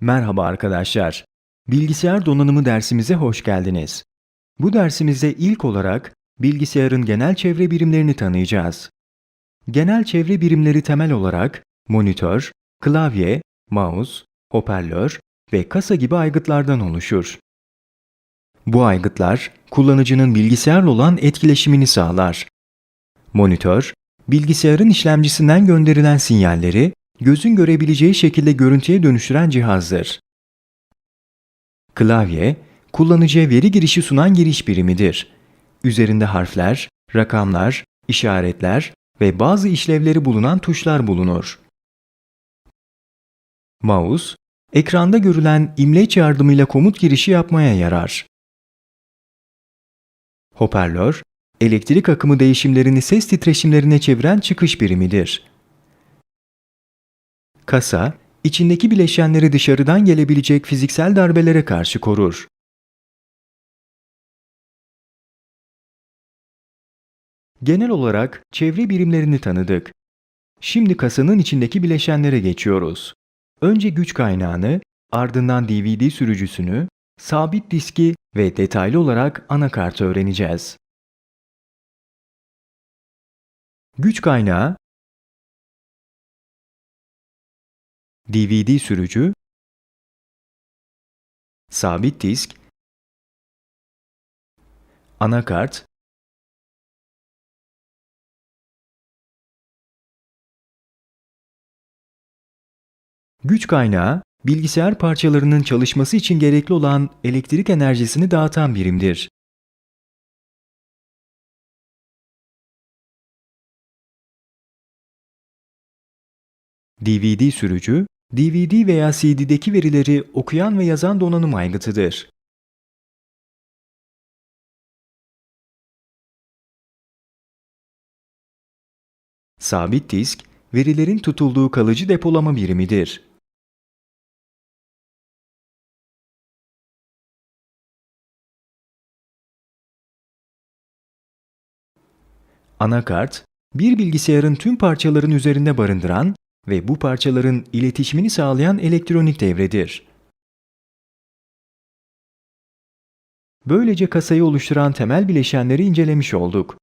Merhaba arkadaşlar. Bilgisayar donanımı dersimize hoş geldiniz. Bu dersimizde ilk olarak bilgisayarın genel çevre birimlerini tanıyacağız. Genel çevre birimleri temel olarak monitör, klavye, mouse, hoparlör ve kasa gibi aygıtlardan oluşur. Bu aygıtlar kullanıcının bilgisayarla olan etkileşimini sağlar. Monitör, bilgisayarın işlemcisinden gönderilen sinyalleri gözün görebileceği şekilde görüntüye dönüştüren cihazdır. Klavye, kullanıcıya veri girişi sunan giriş birimidir. Üzerinde harfler, rakamlar, işaretler ve bazı işlevleri bulunan tuşlar bulunur. Mouse, ekranda görülen imleç yardımıyla komut girişi yapmaya yarar. Hoparlör, elektrik akımı değişimlerini ses titreşimlerine çeviren çıkış birimidir. Kasa, içindeki bileşenleri dışarıdan gelebilecek fiziksel darbelere karşı korur. Genel olarak çevre birimlerini tanıdık. Şimdi kasanın içindeki bileşenlere geçiyoruz. Önce güç kaynağını, ardından DVD sürücüsünü, sabit diski ve detaylı olarak anakartı öğreneceğiz. Güç kaynağı DVD sürücü, sabit disk, anakart, güç kaynağı, bilgisayar parçalarının çalışması için gerekli olan elektrik enerjisini dağıtan birimdir. DVD sürücü, DVD veya CD'deki verileri okuyan ve yazan donanım aygıtıdır. Sabit disk, verilerin tutulduğu kalıcı depolama birimidir. Anakart, bir bilgisayarın tüm parçaların üzerinde barındıran ve bu parçaların iletişimini sağlayan elektronik devredir. Böylece kasayı oluşturan temel bileşenleri incelemiş olduk.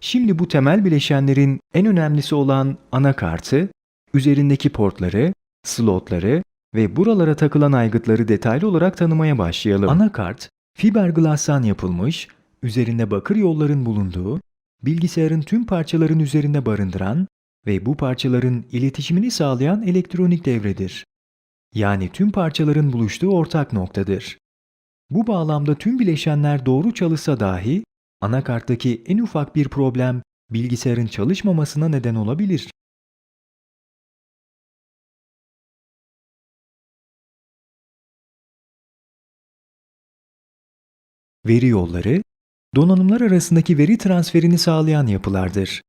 Şimdi bu temel bileşenlerin en önemlisi olan anakartı, üzerindeki portları, slotları ve buralara takılan aygıtları detaylı olarak tanımaya başlayalım. Anakart, fiberglass'tan yapılmış, üzerinde bakır yolların bulunduğu, bilgisayarın tüm parçaların üzerinde barındıran ve bu parçaların iletişimini sağlayan elektronik devredir. Yani tüm parçaların buluştuğu ortak noktadır. Bu bağlamda tüm bileşenler doğru çalışsa dahi anakarttaki en ufak bir problem bilgisayarın çalışmamasına neden olabilir. Veri yolları, donanımlar arasındaki veri transferini sağlayan yapılardır.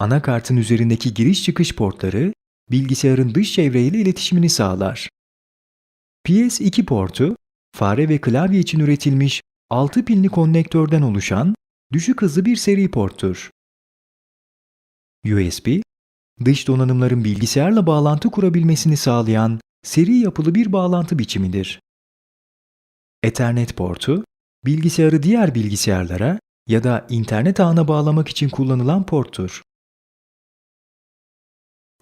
Anakartın üzerindeki giriş çıkış portları bilgisayarın dış çevreyle iletişimini sağlar. PS2 portu, fare ve klavye için üretilmiş 6 pinli konnektörden oluşan düşük hızlı bir seri porttur. USB, dış donanımların bilgisayarla bağlantı kurabilmesini sağlayan seri yapılı bir bağlantı biçimidir. Ethernet portu, bilgisayarı diğer bilgisayarlara ya da internet ağına bağlamak için kullanılan porttur.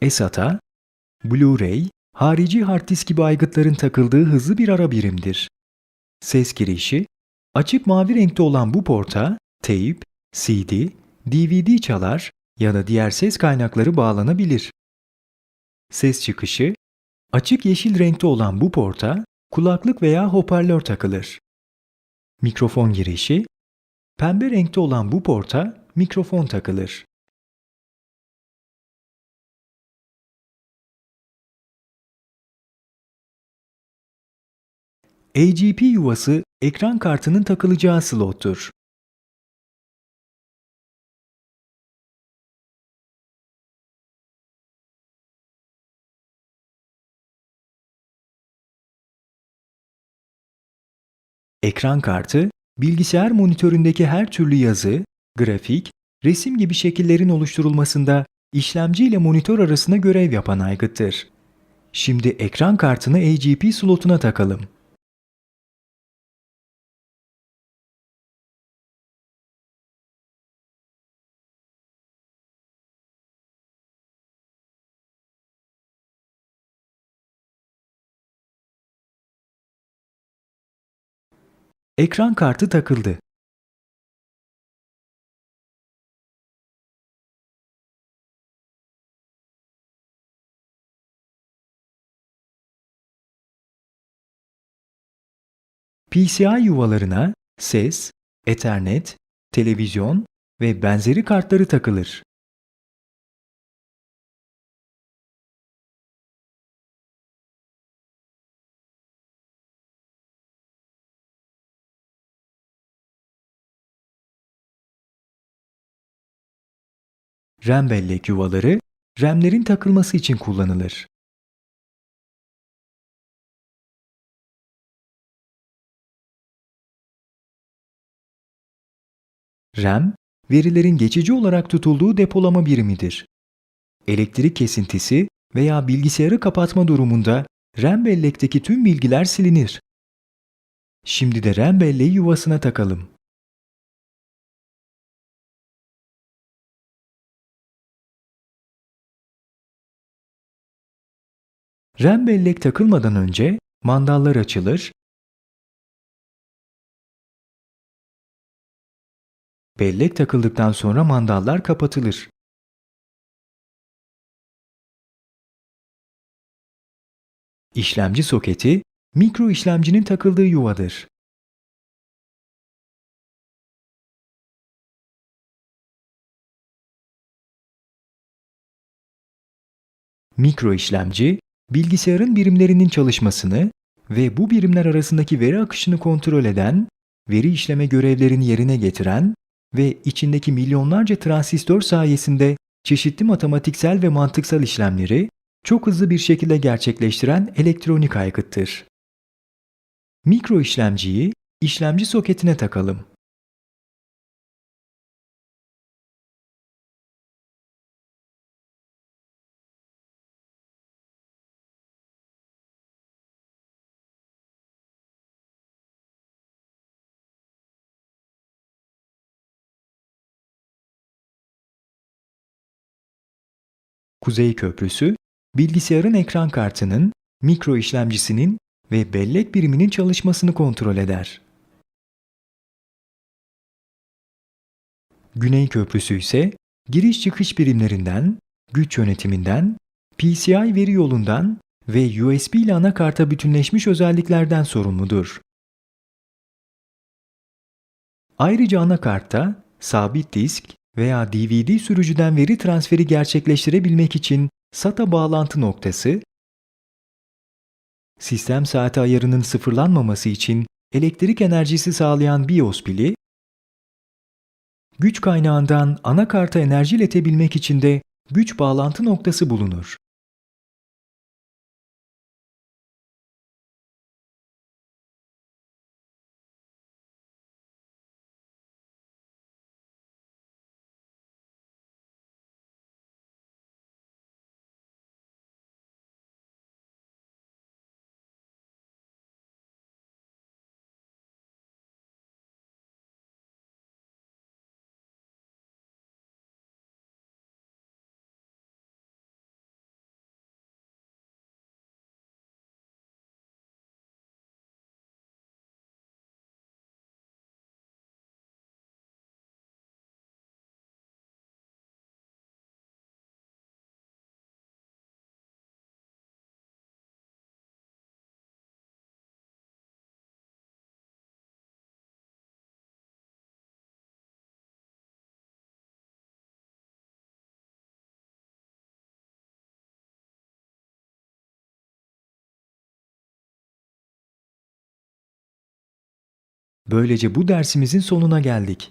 eSATA, Blu-ray, harici hard disk gibi aygıtların takıldığı hızlı bir ara birimdir. Ses girişi, açık mavi renkte olan bu porta teyp, CD, DVD çalar ya da diğer ses kaynakları bağlanabilir. Ses çıkışı, açık yeşil renkte olan bu porta kulaklık veya hoparlör takılır. Mikrofon girişi, pembe renkte olan bu porta mikrofon takılır. AGP yuvası ekran kartının takılacağı slottur. Ekran kartı, bilgisayar monitöründeki her türlü yazı, grafik, resim gibi şekillerin oluşturulmasında işlemci ile monitör arasında görev yapan aygıttır. Şimdi ekran kartını AGP slotuna takalım. Ekran kartı takıldı. PCI yuvalarına ses, Ethernet, televizyon ve benzeri kartları takılır. RAM bellek yuvaları RAM'lerin takılması için kullanılır. RAM, verilerin geçici olarak tutulduğu depolama birimidir. Elektrik kesintisi veya bilgisayarı kapatma durumunda RAM bellekteki tüm bilgiler silinir. Şimdi de RAM belleği yuvasına takalım. RAM bellek takılmadan önce mandallar açılır, bellek takıldıktan sonra mandallar kapatılır. İşlemci soketi, mikro işlemcinin takıldığı yuvadır. Mikro işlemci, bilgisayarın birimlerinin çalışmasını ve bu birimler arasındaki veri akışını kontrol eden, veri işleme görevlerini yerine getiren ve içindeki milyonlarca transistör sayesinde çeşitli matematiksel ve mantıksal işlemleri çok hızlı bir şekilde gerçekleştiren elektronik aygıttır. Mikro işlemciyi işlemci soketine takalım. Kuzey Köprüsü, bilgisayarın ekran kartının, mikro işlemcisinin ve bellek biriminin çalışmasını kontrol eder. Güney Köprüsü ise giriş çıkış birimlerinden, güç yönetiminden, PCI veri yolundan ve USB ile anakarta bütünleşmiş özelliklerden sorumludur. Ayrıca anakartta sabit disk veya DVD sürücüden veri transferi gerçekleştirebilmek için SATA bağlantı noktası, sistem saati ayarının sıfırlanmaması için elektrik enerjisi sağlayan BIOS pili, güç kaynağından anakarta enerji iletebilmek için de güç bağlantı noktası bulunur. Böylece bu dersimizin sonuna geldik.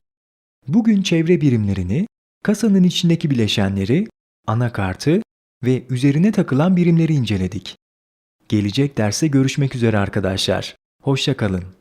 Bugün çevre birimlerini, kasanın içindeki bileşenleri, anakartı ve üzerine takılan birimleri inceledik. Gelecek derste görüşmek üzere arkadaşlar. Hoşça kalın.